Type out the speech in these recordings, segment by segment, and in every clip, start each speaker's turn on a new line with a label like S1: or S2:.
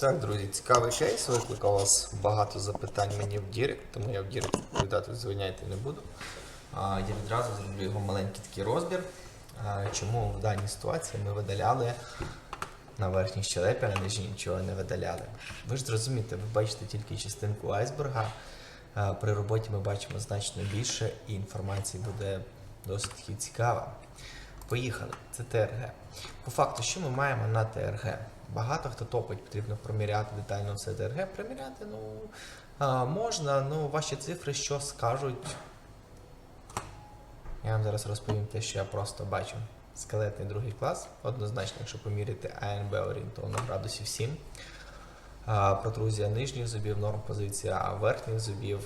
S1: Так, друзі, цікавий кейс. Викликав вас багато запитань мені в Дірект, тому я в Дірект відповідати звиняйте не буду. Я відразу зроблю його маленький такий розбір. Чому в даній ситуації ми видаляли на верхній щелепі, а на нічого не видаляли. Ви ж зрозумієте, ви бачите тільки частинку айсберга. При роботі ми бачимо значно більше, і інформація буде досить цікава. Поїхали. Це ТРГ. По факту, що ми маємо на ТРГ? Багато хто топить, потрібно проміряти детально все ТРГ. Приміряти, ну можна, ну ваші цифри що скажуть. Я вам зараз розповім те, що я просто бачу. Скелетний другий клас. Однозначно, якщо поміряти АНБ орієнтовно градусів 7. А, протрузія нижніх зубів, норм позиція верхніх зубів.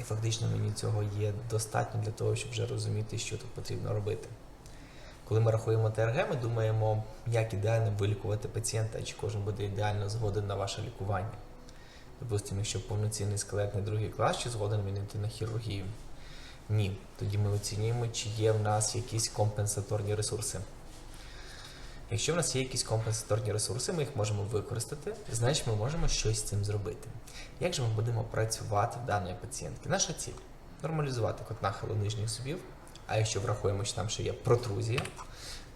S1: І фактично мені цього є достатньо для того, щоб вже розуміти, що тут потрібно робити. Коли ми рахуємо ТРГ, ми думаємо, як ідеально вилікувати пацієнта, чи кожен буде ідеально згоден на ваше лікування. Допустимо, якщо повноцінний скелетний другий клас, чи згоден він йти на хірургію. Ні. Тоді ми оцінюємо, чи є в нас якісь компенсаторні ресурси. Якщо в нас є якісь компенсаторні ресурси, ми їх можемо використати, значить ми можемо щось з цим зробити. Як же ми будемо працювати в даної пацієнтки? Наша ціль нормалізувати кут нахилу нижніх зубів, а якщо врахуємо, що там ще є протрузія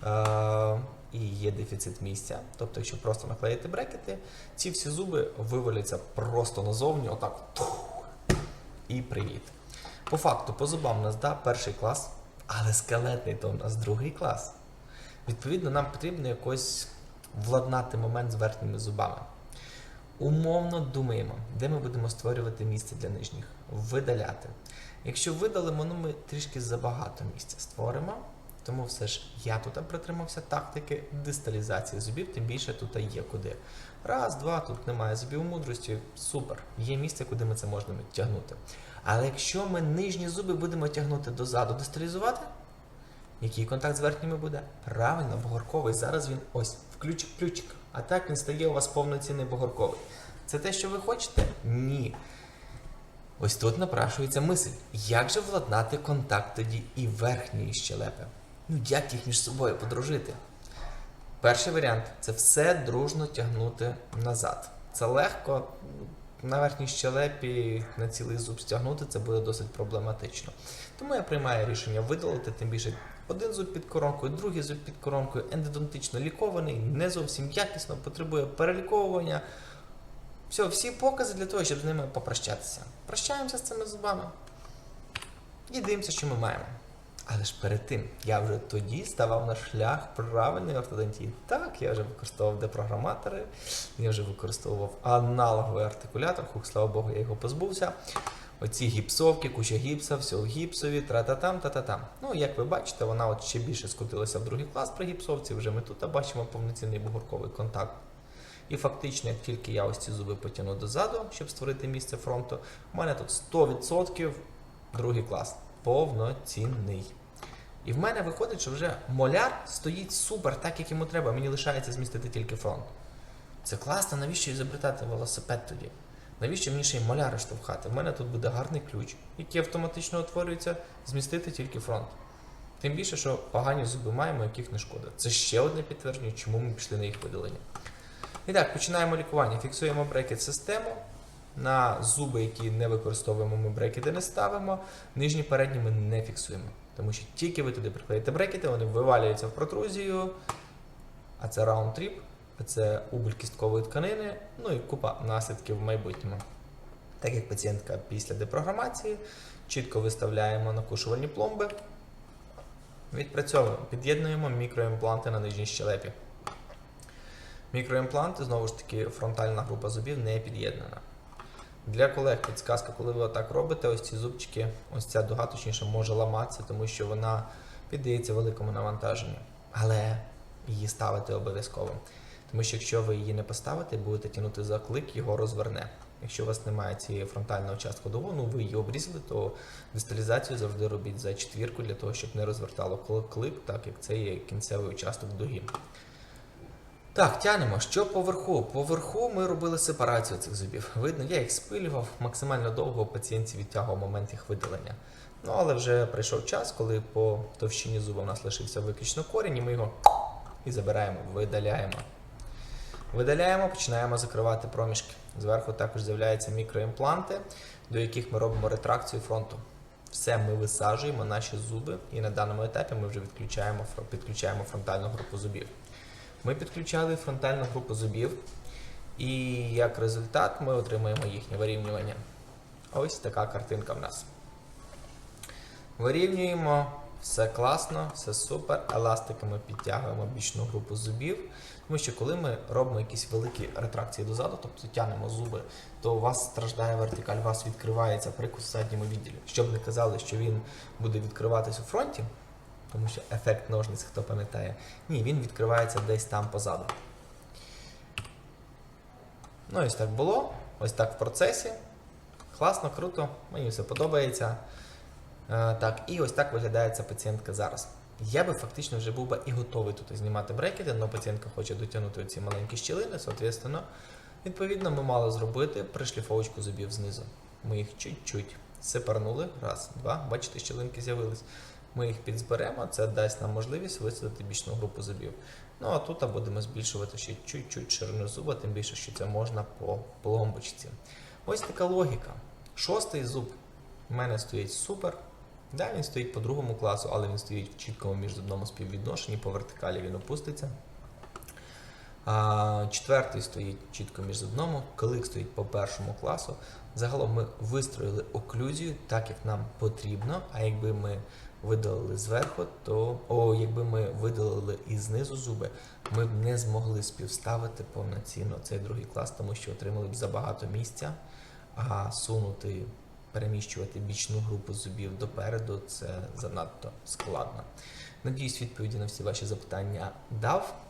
S1: е- і є дефіцит місця, тобто, якщо просто наклеїти брекети, ці всі зуби виваляться просто назовні, отак. І привіт. По факту, по зубам у нас да, перший клас, але скелетний то у нас другий клас. Відповідно, нам потрібно якось владнати момент з верхніми зубами. Умовно думаємо, де ми будемо створювати місце для нижніх, видаляти. Якщо видалимо, ну ми трішки забагато місця створимо. Тому все ж я тут притримався тактики дисталізації зубів, тим більше тут є куди. Раз, два, тут немає зубів мудрості, супер. Є місце, куди ми це можемо тягнути. Але якщо ми нижні зуби будемо тягнути дозаду, дисталізувати, який контакт з верхніми буде? Правильно, бугорковий. Зараз він ось включик-ключик. А так він стає у вас повноцінний бугорковий. Це те, що ви хочете? Ні. Ось тут напрашується мисль. Як же владнати контакт тоді і верхньої щелепи? Ну, як їх між собою подружити? Перший варіант це все дружно тягнути назад. Це легко. На верхній щелепі на цілий зуб стягнути це буде досить проблематично. Тому я приймаю рішення видалити, тим більше один зуб під коронкою, другий зуб під коронкою, ендодонтично лікований, не зовсім якісно, потребує переліковування. Все, всі покази для того, щоб з ними попрощатися. Прощаємося з цими зубами і дивимося, що ми маємо. Але ж перед тим я вже тоді ставав на шлях правильної ортодонтії. Так, я вже використовував депрограматори, я вже використовував аналоговий артикулятор, хух, слава Богу, я його позбувся. Оці гіпсовки, куча гіпса, все в гіпсові, тра-та-там, та-та-там. Ну, як ви бачите, вона от ще більше скотилася в другий клас при гіпсовці. Вже ми тут бачимо повноцінний бугорковий контакт. І фактично, як тільки я ось ці зуби потягну дозаду, щоб створити місце фронту, у мене тут 100% другий клас. Повноцінний. І в мене виходить, що вже моляр стоїть супер, так як йому треба. Мені лишається змістити тільки фронт. Це класно, навіщо ізобретати велосипед тоді? Навіщо мені ще й моляри штовхати? В мене тут буде гарний ключ, який автоматично утворюється, змістити тільки фронт. Тим більше, що погані зуби маємо, яких не шкода. Це ще одне підтвердження, чому ми пішли на їх видалення. І так, починаємо лікування. Фіксуємо брекет систему. На зуби, які не використовуємо, ми брекети не ставимо. Нижні передні ми не фіксуємо. Тому що тільки ви туди приклеїте брекети, вони вивалюються в протрузію, а це раунд-тріп, це убыль кісткової тканини, ну і купа наслідків в майбутньому. Так як пацієнтка після депрограмації, чітко виставляємо накушувальні пломби, відпрацьовуємо, під'єднуємо мікроімпланти на нижній щелепі. Мікроімпланти, знову ж таки, фронтальна група зубів не під'єднана. Для колег підсказка, коли ви отак робите, ось ці зубчики, ось ця дуга, точніше, може ламатися, тому що вона піддається великому навантаженню. Але її ставити обов'язково. Тому що якщо ви її не поставите, будете тягнути за клик, його розверне. Якщо у вас немає цієї фронтального частку дугу, ну ви її обрізали, то дисталізацію завжди робіть за четвірку для того, щоб не розвертало клик, так як це є кінцевий участок дуги. Так, тянемо. Що поверху? Поверху ми робили сепарацію цих зубів. Видно, я їх спилював максимально довго пацієнтів відтягував момент їх видалення. Ну, але вже прийшов час, коли по товщині зуба в нас лишився виключно корінь, і ми його і забираємо, видаляємо. Видаляємо, починаємо закривати проміжки. Зверху також з'являються мікроімпланти, до яких ми робимо ретракцію фронту. Все ми висаджуємо наші зуби, і на даному етапі ми вже відключаємо, підключаємо фронтальну групу зубів. Ми підключали фронтальну групу зубів, і як результат ми отримуємо їхнє вирівнювання. Ось така картинка в нас. Вирівнюємо, все класно, все супер. Еластиками підтягуємо бічну групу зубів. Тому що коли ми робимо якісь великі ретракції дозаду, тобто тягнемо зуби, то у вас страждає вертикаль, у вас відкривається прикус в задньому відділі. Щоб не казали, що він буде відкриватись у фронті, тому що ефект ножниць, хто пам'ятає, ні, він відкривається десь там позаду. Ну, ось так було, ось так в процесі. Класно, круто, мені все подобається. Е, так, і ось так виглядає ця пацієнтка зараз. Я би фактично вже був би і готовий тут знімати брекети, але пацієнтка хоче дотягнути ці маленькі щілини, соответственно, відповідно, ми мали зробити пришліфовочку зубів знизу. Ми їх чуть-чуть сепарнули. Раз, два. Бачите, щілинки з'явились. Ми їх підзберемо, це дасть нам можливість висадити бічну групу зубів. Ну а тут будемо збільшувати ще чуть-чуть ширину зуба, тим більше, що це можна по пломбочці. Ось така логіка. Шостий зуб у мене стоїть супер. Да, він стоїть по другому класу, але він стоїть в чіткому міжзубному співвідношенні, по вертикалі він опуститься. А, четвертий стоїть чітко міжзубному, клик стоїть по першому класу. Загалом ми вистроїли оклюзію так, як нам потрібно. А якби ми видалили зверху, то о, якби ми видалили і знизу зуби, ми б не змогли співставити повноцінно цей другий клас, тому що отримали б забагато місця, а сунути переміщувати бічну групу зубів допереду це занадто складно. Надіюсь, відповіді на всі ваші запитання дав.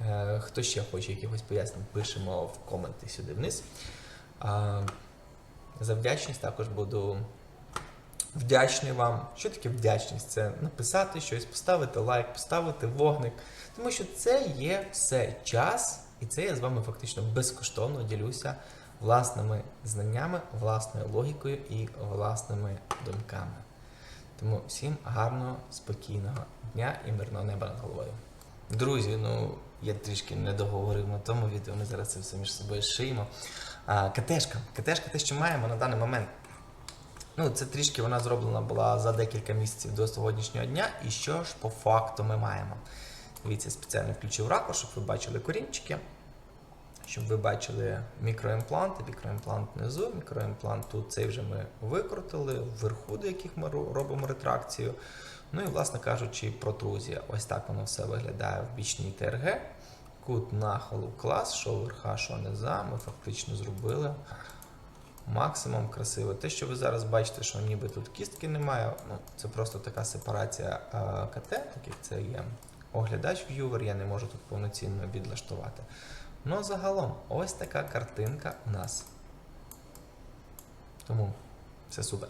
S1: Е, Хто ще хоче якихось пояснень, пишемо в коменти сюди вниз. За вдячність також буду вдячний вам. Що таке вдячність? Це написати щось, поставити лайк, поставити вогник. Тому що це є все час, і це я з вами фактично безкоштовно ділюся власними знаннями, власною логікою і власними думками. Тому всім гарного, спокійного дня і мирного неба над головою. Друзі, ну я трішки не договорив на тому відео, ми зараз це все між собою шиємо. А, КТшка. Катешка те, що маємо на даний момент. Ну, це трішки вона зроблена була за декілька місяців до сьогоднішнього дня. І що ж по факту ми маємо? Дивіться, спеціально включив ракурс, щоб ви бачили корінчики, щоб ви бачили мікроімпланти, мікроімплант внизу, мікроімплант тут цей вже ми викрутили, вверху, до яких ми робимо ретракцію. Ну і, власне кажучи, протрузія. Ось так воно все виглядає в бічній ТРГ. Кут нахилу клас, що верха, що низа, ми фактично зробили максимум красиво. Те, що ви зараз бачите, що ніби тут кістки немає, ну, це просто така сепарація КТ, так як це є оглядач в'ювер, я не можу тут повноцінно відлаштувати. Ну, загалом, ось така картинка у нас. Тому все супер.